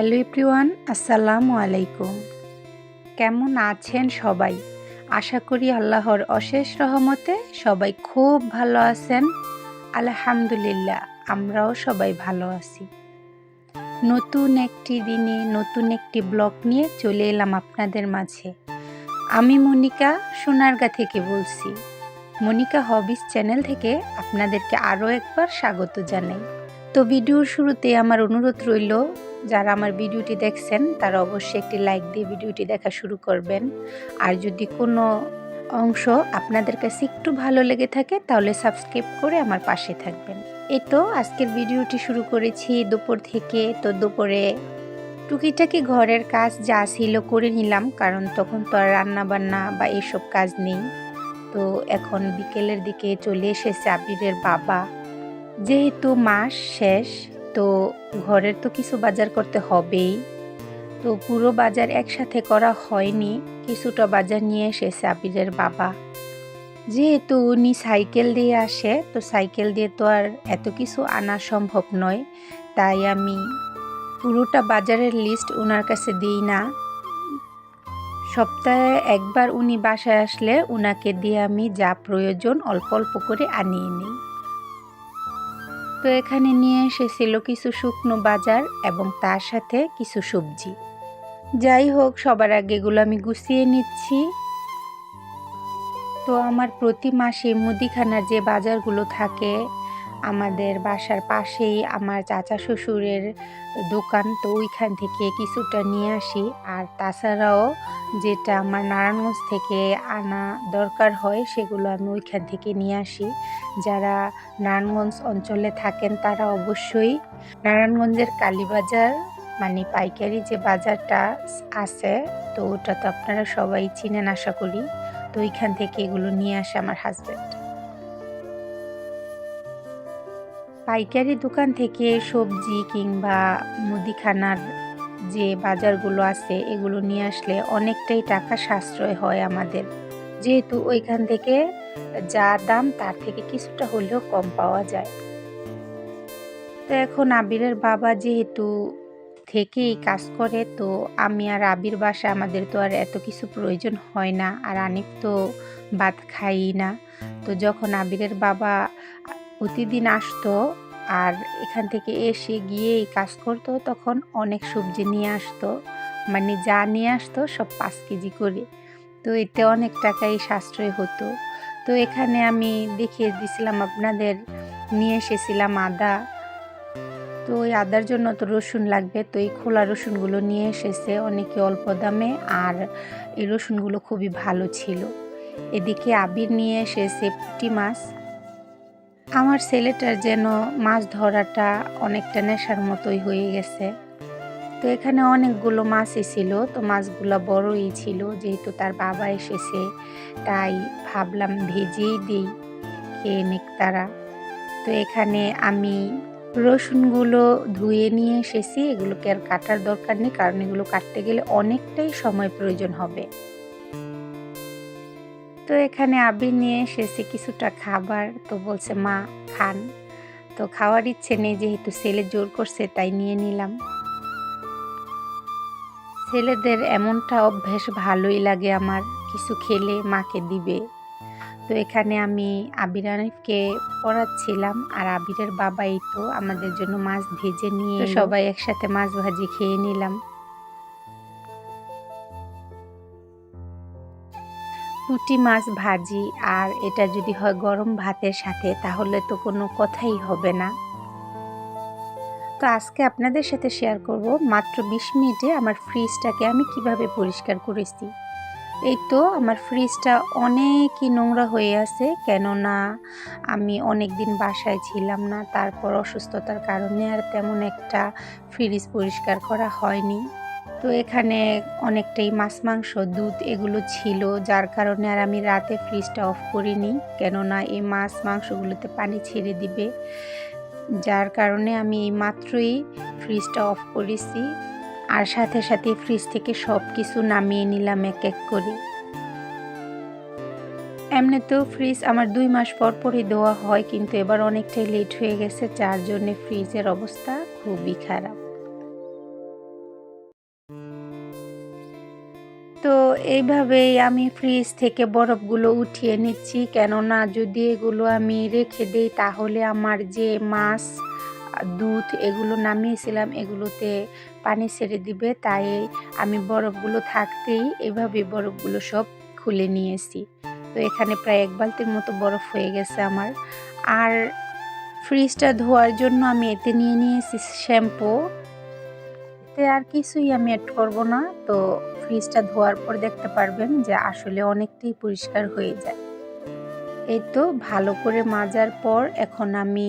Hello everyone, আসসালামু আলাইকুম। কেমন আছেন সবাই? আশা করি আল্লাহর অশেষ রহমতে সবাই খুব ভালো আছেন। আলহামদুলিল্লাহ, আমরাও সবাই ভালো আছি। নতুন একটি দিনে, নতুন একটি ব্লগ নিয়ে চলে এলাম আপনাদের মাঝে। আমি মনিকা সোনারগা থেকে বলছি। মনিকা হবিস চ্যানেল থেকে আপনাদেরকে আরও একবার স্বাগত জানাই। তো ভিডিওর শুরুতে আমার অনুরোধ রইল যারা আমার ভিডিওটি দেখছেন, তারা অবশ্যই একটি লাইক দিয়ে ভিডিওটি দেখা শুরু করবেন। আর যদি কোনো অংশ আপনাদের কাছে একটু ভালো লেগে থাকে, তাহলে সাবস্ক্রাইব করে আমার পাশে থাকবেন। এই তো আজকের ভিডিওটি শুরু করেছি দুপুর থেকে। তো দুপুরে টুকিটাকি ঘরের কাজ যা ছিল করে নিলাম, কারণ তখন তো আর রান্নাবান্না বা এইসব কাজ নেই। তো এখন বিকেলের দিকে চলে এসেছে আবিরের বাবা। যেহেতু মাস শেষ তো ঘরের তো কিছু বাজার করতে হবেই। তো পুরো বাজার একসাথে করা হয়নি, কিছুটা বাজার নিয়ে এসেছে আবিরের বাবা। যেহেতু উনি সাইকেল দিয়ে আসে, তো সাইকেল দিয়ে তো আর এত কিছু আনা সম্ভব নয়। তাই আমি পুরোটা বাজারের লিস্ট ওনার কাছে দিই না। সপ্তাহে একবার উনি বাসায় আসলে উনাকে দিয়ে আমি যা প্রয়োজন অল্প অল্প করে আনিয়ে নিই। তো এখানে নিয়ে এসেছিল কিছু শুকনো বাজার এবং তার সাথে কিছু সবজি। যাই হোক, সবার আগে এগুলো আমি গুছিয়ে নিচ্ছি। তো আমার প্রতি মাসে মুদিখানার যে বাজারগুলো থাকে, আমাদের বাসার পাশেই আমার চাচা শ্বশুরের দোকান, তো ওইখান থেকে কিছুটা নিয়ে আসি। আর তাছাড়াও যেটা আমার নারায়ণগঞ্জ থেকে আনা দরকার হয়, সেগুলো আমি ওইখান থেকে নিয়ে আসি। যারা নারায়ণগঞ্জ অঞ্চলে থাকেন, তারা অবশ্যই নারায়ণগঞ্জের কালীবাজার মানে পাইকারি যে বাজারটা আছে, তো ওটা তো আপনারা সবাই চিনেন আশা করি। তো ওইখান থেকে এগুলো নিয়ে আসে আমার হাজব্যান্ড পাইকারি দোকান থেকে সবজি কিংবা মুদিখানার যে বাজারগুলো আছে, এগুলো নিয়ে আসলে অনেকটাই টাকা সাশ্রয় হয় আমাদের। যেহেতু ওইখান থেকে যা দাম তার থেকে কিছুটা হলেও কম পাওয়া যায়। তো এখন আবিরের বাবা যেহেতু থেকেই কাজ করে, তো আমি আর আবির বাসা আমাদের তো আর এত কিছু প্রয়োজন হয় না, আর আনিফ তো ভাত খাই না। তো যখন আবিরের বাবা প্রতিদিন আসতো আর এখান থেকে এসে গিয়ে এই কাজ করতো, তখন অনেক সবজি নিয়ে আসতো। মানে যা নিয়ে আসতো সব পাঁচ কেজি করে। তো এতে অনেক টাকাই সাশ্রয় হতো। তো এখানে আমি দেখিয়ে দিছিলাম, আপনাদের নিয়ে এসেছিলাম আদা। তো ওই আদার জন্য তো রসুন লাগবে, তো এই খোলা রসুনগুলো নিয়ে এসেছে অনেকে অল্প দামে, আর এই রসুনগুলো খুবই ভালো ছিল। এদিকে আবির নিয়ে এসেছে পুঁটি মাছ। আমার ছেলেটার যেন মাছ ধরাটা অনেকটা নেশার মতোই হয়ে গেছে। তো এখানে অনেকগুলো মাছই ছিল, তো মাছগুলো বড়ই ছিল, যেহেতু তার বাবা এসেছে, তাই ভাবলাম ভেজেই দিই খেয়ে নিক তারা। তো এখানে আমি রসুনগুলো ধুয়ে নিয়ে এসেছি, এগুলোকে আর কাটার দরকার নেই, কারণ এগুলো কাটতে গেলে অনেকটাই সময় প্রয়োজন হবে। তো এখানে আবির নিয়ে এসেছে কিছুটা খাবার, তো বলছে, মা, খান। তো খাওয়ার ইচ্ছে নেই, যেহেতু ছেলে জোর করছে, তাই নিয়ে নিলাম। ছেলেদের এমনটা অভ্যেস ভালোই লাগে আমার। কিছু খেলে মাকে দিবে। তো এখানে আমি আবির পড়াচ্ছিলাম আর আবিরের বাবাই তো আমাদের জন্য মাছ ভেজে নিয়ে সবাই একসাথে মাছ ভাজি খেয়ে নিলাম। পুঁটি মাছ ভাজি আর এটা যদি হয় গরম ভাতের সাথে তাহলে তো কোনো কথাই হবে না। তো আজকে আপনাদের সাথে শেয়ার করব। মাত্র বিশ মিনিটে আমার ফ্রিজটাকে আমি কীভাবে পরিষ্কার করেছি। এই তো আমার ফ্রিজটা অনেকই নোংরা হয়ে আছে, কেননা আমি অনেক দিন বাসায় ছিলাম না, তারপর অসুস্থতার কারণে আর তেমন একটা ফ্রিজ পরিষ্কার করা হয়নি। তো এখানে অনেকটাই মাছ, মাংস, দুধ এগুলো ছিল, যার কারণে আর আমি রাতে ফ্রিজটা অফ করিনি, কেননা এই মাছ, মাংসগুলোতে পানি ছেড়ে দিবে। যার কারণে আমি এই মাত্রই ফ্রিজটা অফ করেছি আর সাথে সাথে ফ্রিজ থেকে সব কিছু নামিয়ে নিলাম এক এক করে। এমনি তো ফ্রিজ আমার দুই মাস পর পরই দেওয়া হয়, কিন্তু এবার অনেকটাই লেট হয়ে গেছে, যার জন্যে ফ্রিজের অবস্থা খুবই খারাপ। এইভাবেই আমি ফ্রিজ থেকে বরফগুলো উঠিয়ে নিচ্ছি। কেননা যদি এগুলো আমি রেখে দিই, তাহলে আমার যে মাছ, দুধ এগুলো নামিয়েছিলাম, এগুলোতে পানি ছেড়ে দিবে। তাই আমি বরফগুলো থাকতেই এভাবে বরফগুলো সব খুলে নিয়েছি। তো এখানে প্রায় এক বালতির মতো বরফ হয়ে গেছে আমার। আর ফ্রিজটা ধোয়ার জন্য আমি এতে নিয়ে নিয়েছি শ্যাম্পু। এতে আর কিছুই আমি অ্যাড করব না। তো ফ্রিজটা ধোয়ার পর দেখতে পারবেন যে আসলে অনেকটাই পরিষ্কার হয়ে যায়। এই তো ভালো করে মাজার পর এখন আমি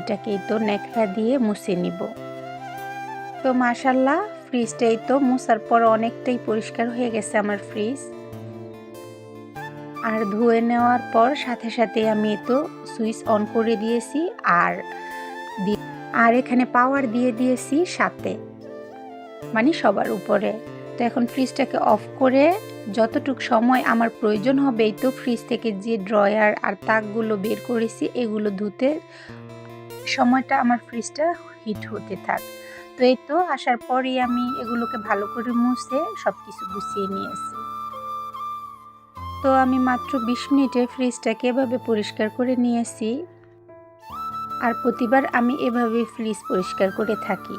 এটাকে তো ন্যাকড়া দিয়ে মুছে নিব। তো মাশাল্লাহ ফ্রিজটা এই তো মুছার পর অনেকটাই পরিষ্কার হয়ে গেছে আমার ফ্রিজ আর ধুয়ে নেওয়ার পর সাথে সাথে আমি তো সুইচ অন করে দিয়েছি। আর আর এখানে পাওয়ার দিয়ে দিয়েছি সাথে। মানে সবার উপরে। তো এখন ফ্রিজটাকে অফ করে যতটুক সময় আমার প্রয়োজন হবে তো ফ্রিজ থেকে যে ড্রয়ার আর তাকগুলো বের করেছি, এগুলো ধুতে সময়টা আমার ফ্রিজটা হিট হতে থাক। তো এই তো আসার পরই আমি এগুলোকে ভালো করে মুছে সব কিছু গুছিয়ে নিয়েছি। তো আমি মাত্র বিশ মিনিটে ফ্রিজটাকে এভাবে পরিষ্কার করে নিয়েছি। আর প্রতিবার আমি এভাবে ফ্রিজ পরিষ্কার করে থাকি।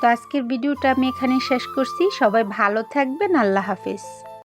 তো আজকের ভিডিওটা আমি এখানে শেষ করছি। সবাই ভালো থাকবেন। আল্লাহ হাফেজ।